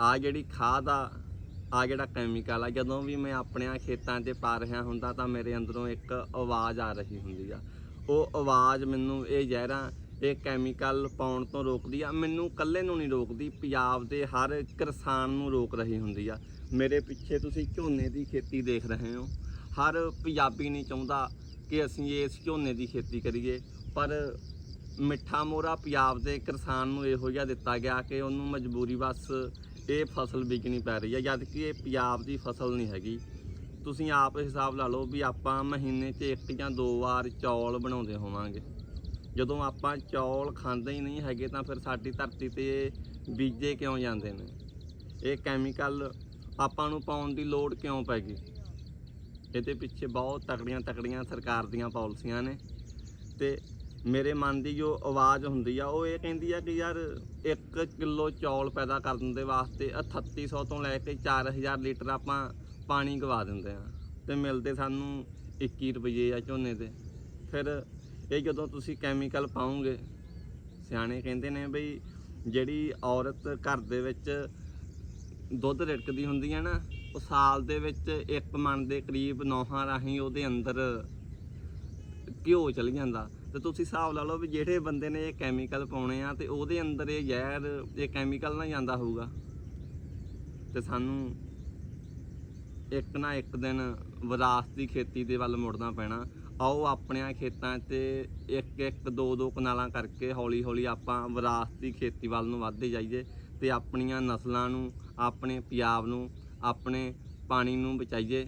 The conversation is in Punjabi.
ਆ ਜਿਹੜੀ ਖਾਦ ਆ ਆ ਜਿਹੜਾ ਕੈਮੀਕਲ ਆ, ਜਦੋਂ ਵੀ ਮੈਂ ਆਪਣੇ ਖੇਤਾਂ 'ਚ ਪਾ ਰਿਹਾ ਹੁੰਦਾ ਤਾਂ ਮੇਰੇ ਅੰਦਰੋਂ ਇੱਕ ਆਵਾਜ਼ ਆ ਰਹੀ ਹੁੰਦੀ ਆ। ਉਹ ਆਵਾਜ਼ ਮੈਨੂੰ ਇਹ ਜ਼ਹਿਰਾਂ, ਇਹ ਕੈਮੀਕਲ ਪਾਉਣ ਤੋਂ ਰੋਕਦੀ ਆ। ਮੈਨੂੰ ਇਕੱਲੇ ਨੂੰ ਨਹੀਂ ਰੋਕਦੀ, ਪੰਜਾਬ ਦੇ ਹਰ ਕਿਸਾਨ ਨੂੰ ਰੋਕ ਰਹੀ ਹੁੰਦੀ ਆ। ਮੇਰੇ ਪਿੱਛੇ ਤੁਸੀਂ ਝੋਨੇ ਦੀ ਖੇਤੀ ਦੇਖ ਰਹੇ ਹੋ। ਹਰ ਪੰਜਾਬੀ ਨਹੀਂ ਚਾਹੁੰਦਾ ਕਿ ਅਸੀਂ ਇਸ ਝੋਨੇ ਦੀ ਖੇਤੀ ਕਰੀਏ, ਪਰ ਮਿੱਠਾ ਮੋਰਾ ਪੰਜਾਬ ਦੇ ਕਿਸਾਨ ਨੂੰ ਇਹੋ ਜਿਹਾ ਦਿੱਤਾ ਗਿਆ ਕਿ ਉਹਨੂੰ ਮਜਬੂਰੀ ਬਸ ਇਹ ਫਸਲ ਵਿਕਣੀ ਪੈ ਰਹੀ ਹੈ ਜਦ ਕਿ ਇਹ ਪੰਜਾਬ ਦੀ ਫਸਲ ਨਹੀਂ ਹੈਗੀ। ਤੁਸੀਂ ਆਪ ਹਿਸਾਬ ਲਾ ਲਓ ਵੀ ਆਪਾਂ ਮਹੀਨੇ 'ਚ ਇੱਕ ਜਾਂ ਦੋ ਵਾਰ ਚੌਲ ਬਣਾਉਂਦੇ ਹੋਵਾਂਗੇ। ਜਦੋਂ ਆਪਾਂ ਚੌਲ ਖਾਂਦੇ ਹੀ ਨਹੀਂ ਹੈਗੇ ਤਾਂ ਫਿਰ ਸਾਡੀ ਧਰਤੀ ਤੇ ਬੀਜੇ ਕਿਉਂ ਜਾਂਦੇ ਨੇ? ਇਹ ਕੈਮੀਕਲ ਆਪਾਂ ਨੂੰ ਪਾਉਣ ਦੀ ਲੋੜ ਕਿਉਂ ਪੈ ਗਈ? ਇਹਦੇ ਪਿੱਛੇ ਬਹੁਤ ਤਕੜੀਆਂ ਤਕੜੀਆਂ ਸਰਕਾਰ ਦੀਆਂ ਪਾਲਿਸੀਆਂ ਨੇ ਤੇ ਮੇਰੇ ਮਨ ਦੀ ਜੋ ਆਵਾਜ਼ ਹੁੰਦੀ ਆ, ਉਹ ਇਹ ਕਹਿੰਦੀ ਆ ਕਿ ਯਾਰ 1 ਕਿਲੋ ਚੌਲ ਪੈਦਾ ਕਰਨ ਦੇ ਵਾਸਤੇ 3800 ਤੋਂ ਲੈ ਕੇ 4000 ਲੀਟਰ ਆਪਾਂ ਪਾਣੀ ਗਵਾ ਦਿੰਦੇ ਆ ਤੇ ਮਿਲਦੇ ਸਾਨੂੰ 21 ਰੁਪਏ ਆ ਝੋਨੇ ਦੇ। ਫਿਰ ਇਹ ਜਦੋਂ ਤੁਸੀਂ ਕੈਮੀਕਲ ਪਾਉਂਗੇ, ਸਿਆਣੇ ਕਹਿੰਦੇ ਨੇ ਬਈ ਜਿਹੜੀ ਔਰਤ ਘਰ ਦੇ ਵਿੱਚ ਦੁੱਧ ਰਿੜਕਦੀ ਹੁੰਦੀ ਹੈ ਨਾ, ਉਹ ਸਾਲ ਦੇ ਵਿੱਚ ਇੱਕ ਮਣ ਦੇ ਕਰੀਬ ਨੌਹਾਂ ਰਾਹੀਂ ਉਹਦੇ ਅੰਦਰ ਘਿਓ ਚਲ ਜਾਂਦਾ। ਤੇ ਤੁਸੀਂ ਹਿਸਾਬ ਲਾ ਲਓ ਵੀ ਜਿਹੜੇ ਬੰਦੇ ਨੇ ਇਹ ਕੈਮੀਕਲ ਪਾਉਣੇ ਆ ਤੇ ਉਹਦੇ ਅੰਦਰ ਇਹ ਜ਼ਹਿਰ, ਇਹ ਕੈਮੀਕਲ ਨਾ ਜਾਂਦਾ ਹੋਊਗਾ। ਤੇ ਸਾਨੂੰ ਇੱਕ ਨਾ ਇੱਕ ਦਿਨ ਵਿਰਾਸਤੀ ਖੇਤੀ ਦੇ ਵੱਲ ਮੁੜਨਾ ਪੈਣਾ। ਆਓ ਆਪਣਿਆਂ ਖੇਤਾਂ 'ਤੇ ਇੱਕ ਇੱਕ, ਦੋ ਦੋ ਕਨਾਲਾਂ ਕਰਕੇ ਹੌਲੀ ਹੌਲੀ ਆਪਾਂ ਵਿਰਾਸਤੀ ਖੇਤੀ ਵੱਲ ਨੂੰ ਵੱਧਦੇ ਜਾਈਏ ਤੇ ਆਪਣੀਆਂ ਨਸਲਾਂ ਨੂੰ, ਆਪਣੇ ਪੰਜਾਬ ਨੂੰ, ਆਪਣੇ ਪਾਣੀ ਨੂੰ ਬਚਾਈਏ।